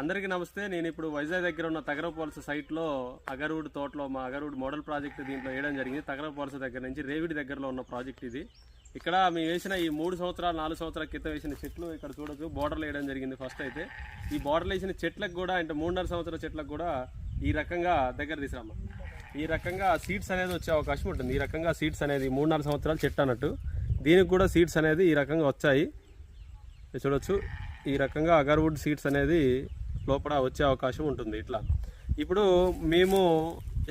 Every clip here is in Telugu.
అందరికీ నమస్తే. నేను ఇప్పుడు వైజాగ్ దగ్గర ఉన్న తగరపోల్స సైట్లో అగరూడ్ తోటలో మా అగరూడ్ మోడల్ ప్రాజెక్ట్ దీంట్లో వేయడం జరిగింది. తగరపోల్స దగ్గర నుంచి రేవిడి దగ్గరలో ఉన్న ప్రాజెక్ట్ ఇది. ఇక్కడ మేము వేసిన ఈ మూడు సంవత్సరాలు నాలుగు సంవత్సరాల క్రితం వేసిన చెట్లు ఇక్కడ చూడొచ్చు. బోర్డర్లు వేయడం జరిగింది ఫస్ట్ అయితే. ఈ బోర్డర్లు వేసిన చెట్లకు కూడా అంటే మూడున్నర సంవత్సరాల చెట్లకు కూడా ఈ రకంగా దగ్గర తీసుకురామ్మ. ఈ రకంగా సీడ్స్ అనేది వచ్చే అవకాశం ఉంటుంది. ఈ రకంగా సీడ్స్ అనేది మూడున్నర సంవత్సరాలు చెట్టు అన్నట్టు. దీనికి కూడా సీడ్స్ అనేది ఈ రకంగా వచ్చాయి. చూడొచ్చు. ఈ రకంగా అగర్వుడ్ సీడ్స్ అనేది లోపల వచ్చే అవకాశం ఉంటుంది ఇట్లా. ఇప్పుడు మేము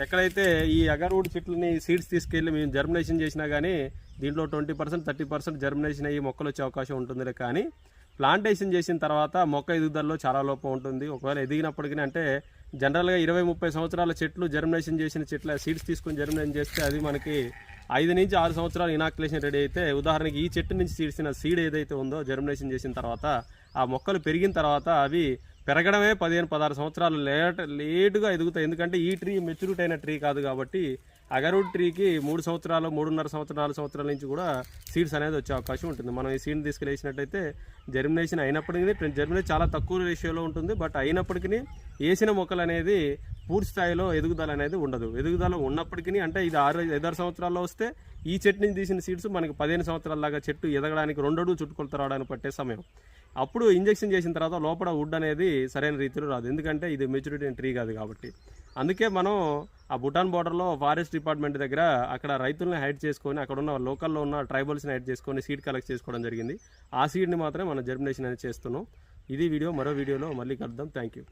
ఎక్కడైతే ఈ అగర్వుడ్ చెట్లని సీడ్స్ తీసుకెళ్ళి మేము జర్మినేషన్ చేసినా కానీ దీంట్లో twenty percent thirty percent germination అయ్యి మొక్కలు వచ్చే అవకాశం ఉంటుందిలే కానీ ప్లాంటేషన్ చేసిన తర్వాత మొక్క ఎదుగుదలలో చాలా లోపం ఉంటుంది. ఒకవేళ ఎదిగినప్పటికీ అంటే జనరల్గా ఇరవై ముప్పై సంవత్సరాల చెట్లు జర్మినేషన్ చేసిన చెట్ల సీడ్స్ తీసుకొని జర్మినేషన్ చేస్తే అది మనకి ఐదు నుంచి ఆరు సంవత్సరాలు ఇనాక్యులేషన్ రెడీ అయితే ఉదాహరణకి ఈ చెట్టు నుంచి తీసిన సీడ్ ఏదైతే ఉందో జర్మినేషన్ చేసిన తర్వాత ఆ మొక్కలు పెరిగిన తర్వాత అవి పెరగడమే పదిహేను పదహారు సంవత్సరాలు లేట్ లేటుగా ఎదుగుతాయి. ఎందుకంటే ఈ ట్రీ మెచ్యూరిటీ అయిన ట్రీ కాదు కాబట్టి అగరుడ్ ట్రీకి మూడు సంవత్సరాలు మూడున్నర సంవత్సరాలు నాలుగు సంవత్సరాల నుంచి కూడా సీడ్స్ అనేది వచ్చే అవకాశం ఉంటుంది. మనం ఈ సీడ్ని తీసుకెళ్ళేసినట్టయితే జర్మినేషన్ అయినప్పటికీ జర్మినేషన్ చాలా తక్కువ రేషియోలో ఉంటుంది. బట్ అయినప్పటికీ వేసిన మొక్కలు అనేది పూర్తి స్థాయిలో ఎదుగుదల అనేది ఉండదు. ఎదుగుదల ఉన్నప్పటికీ అంటే ఇది ఆరు ఐదారు సంవత్సరాల్లో వస్తే ఈ చెట్టు నుంచి తీసిన సీడ్స్ మనకి పదిహేను సంవత్సరాల దాకా చెట్టు ఎదగడానికి రెండడుగు చుట్టుకొలత రావడానికి పట్టే సమయం. అప్పుడు ఇంజెక్షన్ చేసిన తర్వాత లోపల వుడ్ అనేది సరైన రీతిలో రాదు. ఎందుకంటే ఇది మెచ్యూరిటీ ట్రీ కాదు కాబట్టి. అందుకే మనం ఆ భూటాన్ బార్డర్లో ఫారెస్ట్ డిపార్ట్మెంట్ దగ్గర అక్కడ రైతుల్ని హైడ్ చేసుకొని అక్కడ ఉన్న లోకల్లో ఉన్న ట్రైబల్స్ని హైడ్ చేసుకొని సీడ్ కలెక్ట్ చేసుకోవడం జరిగింది. ఆ సీడ్ని మాత్రమే మనం జర్మినేషన్ అనేది చేస్తున్నాం. ఇది వీడియో మరో వీడియోలో మళ్ళీ కలుద్దాం. Thank you